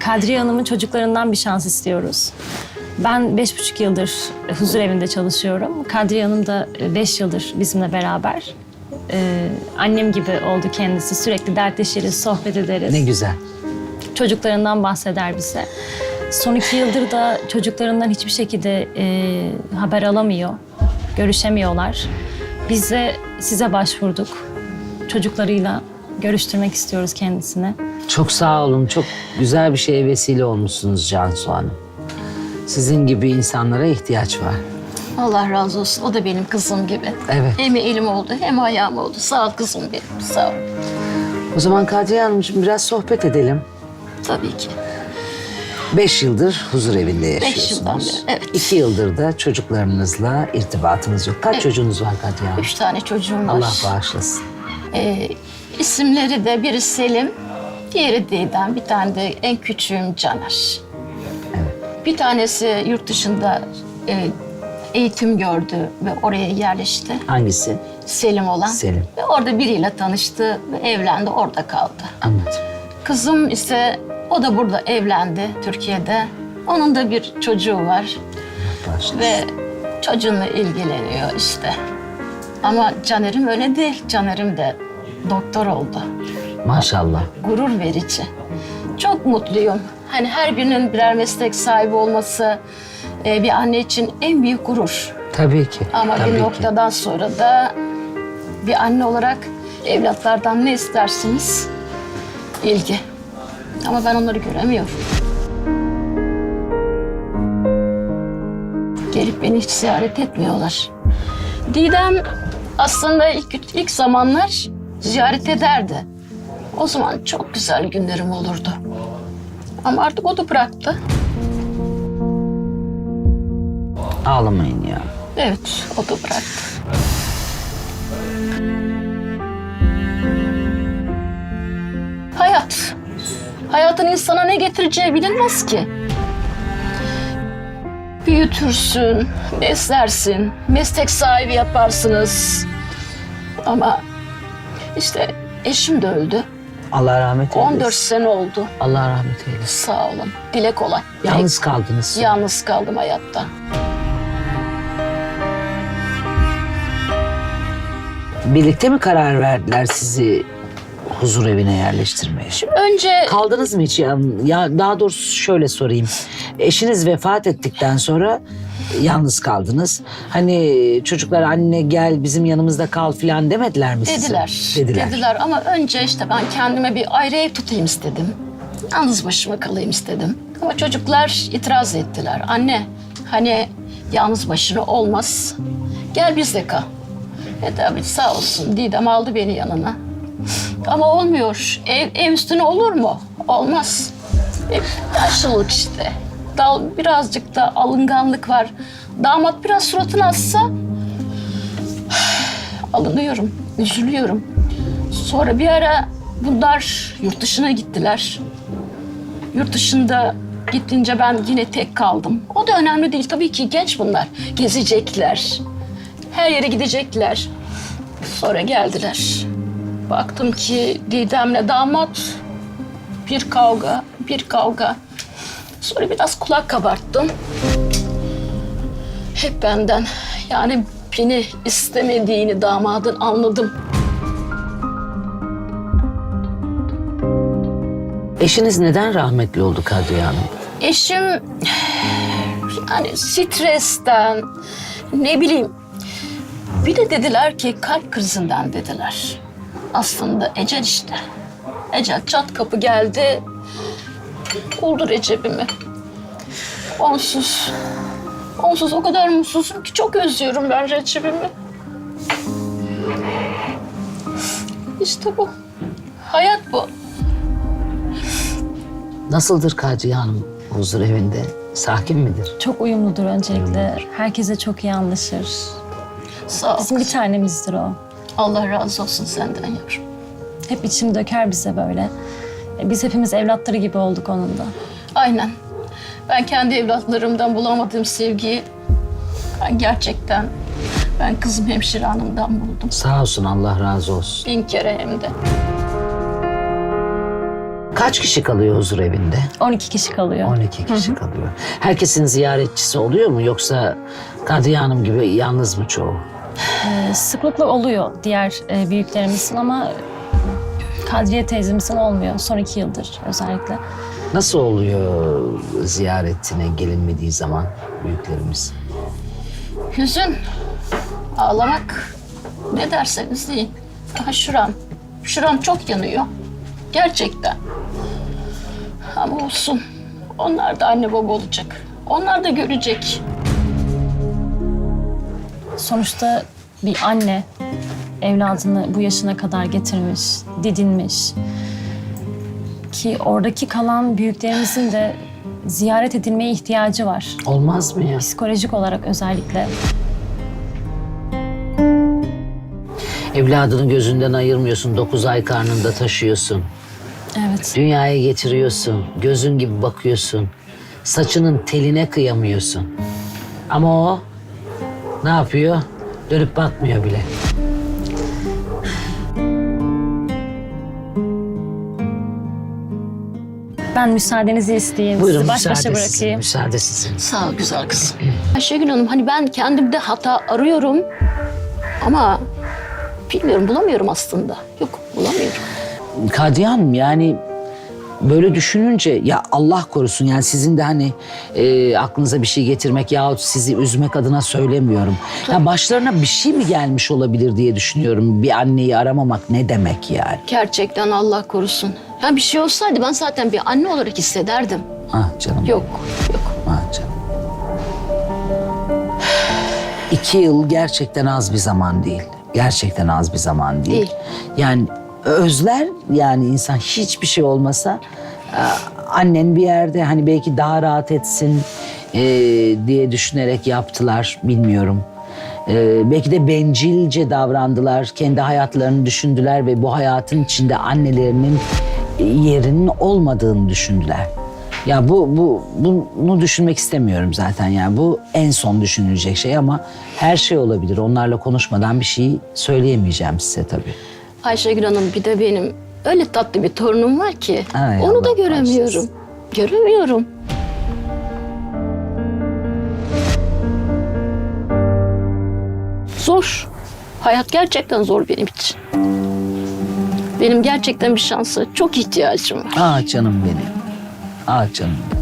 Kadriye Hanım'ın çocuklarından bir şans istiyoruz. Ben beş buçuk yıldır huzur evinde çalışıyorum. Kadriye Hanım da beş yıldır bizimle beraber. Ee, annem gibi oldu kendisi. Sürekli dertleşiriz, sohbet ederiz. Ne güzel. Çocuklarından bahseder bize. Son iki yıldır da çocuklarından hiçbir şekilde e, haber alamıyor. Görüşemiyorlar. Biz de size başvurduk. Çocuklarıyla görüştürmek istiyoruz kendisini. Çok sağ olun. Çok güzel bir şeye vesile olmuşsunuz Cansu Hanım. Sizin gibi insanlara ihtiyaç var. Allah razı olsun. O da benim kızım gibi. Evet. Hem elim oldu hem ayağım oldu. Sağ ol kızım benim. Sağ ol. O zaman Kadriye Hanımcığım biraz sohbet edelim. Tabii ki. Beş yıldır huzur evinde yaşıyorsunuz. yıldan beri, evet. İki yıldır da çocuklarınızla irtibatınız yok. Kaç çocuğunuz var Kadriye Hanım? Üç tane çocuğum var. Allah bağışlasın. Ee, isimleri de biri Selim, diğeri Didem, bir tane de en küçüğüm Caner. Bir tanesi yurt dışında e, eğitim gördü ve oraya yerleşti. Hangisi? Selim olan. Selim. Ve orada biriyle tanıştı ve evlendi, orada kaldı. Anladım. Kızım ise o da burada evlendi Türkiye'de. Onun da bir çocuğu var Allah bağışlasın. ve çocuğunla ilgileniyor işte. Ama Caner'im öyle değil. Caner'im de doktor oldu. Maşallah. Gurur verici. Çok mutluyum. Hani her birinin birer meslek sahibi olması e, bir anne için en büyük gurur. Tabii ki. Ama tabii bir ki. noktadan sonra da bir anne olarak evlatlardan ne istersiniz? İlgi. Ama ben onları göremiyorum. Gelip beni hiç ziyaret etmiyorlar. Didem aslında ilk, ilk zamanlar ziyaret ederdi. O zaman çok güzel günlerim olurdu. Ama artık o da bıraktı. Ağlamayın ya. Evet, o da bıraktı. Hayat. Hayatın insana ne getireceği bilinmez ki. Büyütürsün, beslersin, meslek sahibi yaparsınız. Ama işte eşim de öldü. Allah rahmet eylesin. 14 sene oldu. Allah rahmet eylesin. Sağ olun. Dile kolay. Yalnız kaldınız. Yalnız kaldım hayatta. Birlikte mi karar verdiler sizi huzur evine yerleştirmeye? Önce Kaldınız mı hiç? Ya, ya daha doğrusu şöyle sorayım. Eşiniz vefat ettikten sonra yalnız kaldınız. Hani çocuklar anne gel bizim yanımızda kal falan demediler mi size? Dediler. Dediler. Dediler ama önce işte ben kendime bir ayrı ev tutayım istedim. Yalnız başıma kalayım istedim. Ama çocuklar itiraz ettiler. Anne hani yalnız başına olmaz. Gel bizde kal. E tabii sağ olsun Didem aldı beni yanına. Ama olmuyor. Ev, ev üstüne olur mu? Olmaz. E, yaşlılık işte. Dal, birazcık da alınganlık var. Damat biraz suratını assa alınıyorum, üzülüyorum. Sonra bir ara bunlar yurt dışına gittiler. Yurt dışında gittince ben yine tek kaldım. O da önemli değil tabii ki genç bunlar. Gezecekler. Her yere gidecekler. Sonra geldiler. Baktım ki Didem'le damat bir kavga, bir kavga. Sonra biraz kulak kabarttım. Hep benden. Yani beni istemediğini damadın anladım. Eşiniz neden rahmetli oldu Kadriye Hanım? Eşim yani stresten ne bileyim bir de dediler ki kalp krizinden dediler. Aslında ecel işte. Ecel çat kapı geldi. Buldu Recep'imi. Onsuz. Onsuz o kadar mutsuzum ki çok özlüyorum ben Recep'imi. İşte bu. Hayat bu. Nasıldır Kadriye Hanım huzur evinde? Sakin midir? Çok uyumludur öncelikle. Herkese çok iyi anlaşır. Sağ ol. Bizim bir tanemizdir o. Allah razı olsun senden yavrum. Hep içini döker bize böyle. Biz hepimiz evlatları gibi olduk onun da. Aynen. Ben kendi evlatlarımdan bulamadığım sevgiyi ben gerçekten ben kızım hemşire hanımdan buldum. Sağ olsun Allah razı olsun. Bin kere hem de. Kaç kişi kalıyor huzur evinde? 12 kişi kalıyor. 12 kişi kalıyor. Herkesin ziyaretçisi oluyor mu yoksa Kadriye Hanım gibi yalnız mı çoğu? Ee, Sıklıkla oluyor diğer e, büyüklerimizin ama Kadriye teyzemizin olmuyor. Son iki yıldır özellikle. Nasıl oluyor ziyaretine gelinmediği zaman büyüklerimiz? Hüzün, ağlamak ne derseniz deyin. Aha şuram, şuram çok yanıyor. Gerçekten. Ama olsun. Onlar da anne baba olacak. Onlar da görecek. Sonuçta bir anne evladını bu yaşına kadar getirmiş, didinmiş. Ki oradaki kalan büyüklerimizin de ziyaret edilmeye ihtiyacı var. Olmaz mı ya? Psikolojik olarak özellikle. Evladını gözünden ayırmıyorsun, 9 ay karnında taşıyorsun. Evet. Dünyaya getiriyorsun, gözün gibi bakıyorsun. Saçının teline kıyamıyorsun. Ama o ne yapıyor? Dönüp bakmıyor bile. Ben müsaadenizi isteyeyim. Buyurun Sizi baş başa müsaade sizin, bırakayım. müsaade sizin. Sağ ol güzel kızım. Ayşegül Hanım hani ben kendimde hata arıyorum ama bilmiyorum bulamıyorum aslında. Yok bulamıyorum. Kadriye Hanım yani böyle düşününce ya Allah korusun yani sizin de hani e, aklınıza bir şey getirmek yahut sizi üzmek adına söylemiyorum. Ya başlarına bir şey mi gelmiş olabilir diye düşünüyorum. Bir anneyi aramamak ne demek yani? Gerçekten Allah korusun. Ya bir şey olsaydı ben zaten bir anne olarak hissederdim. Ah canım. Yok, yok. Ah canım. İki yıl gerçekten az bir zaman değil. Gerçekten az bir zaman değil. Değil. Yani özler yani insan hiçbir şey olmasa e, annen bir yerde hani belki daha rahat etsin e, diye düşünerek yaptılar bilmiyorum. E, belki de bencilce davrandılar. Kendi hayatlarını düşündüler ve bu hayatın içinde annelerinin yerinin olmadığını düşündüler. Ya bu, bu bunu düşünmek istemiyorum zaten yani bu en son düşünülecek şey ama her şey olabilir. Onlarla konuşmadan bir şey söyleyemeyeceğim size tabii. Ayşegül Hanım bir de benim öyle tatlı bir torunum var ki Ay, onu da Allah göremiyorum. bağışlasın. Göremiyorum. Zor. Hayat gerçekten zor benim için. Benim gerçekten bir şansa çok ihtiyacım var. Ah canım benim. Ah canım benim.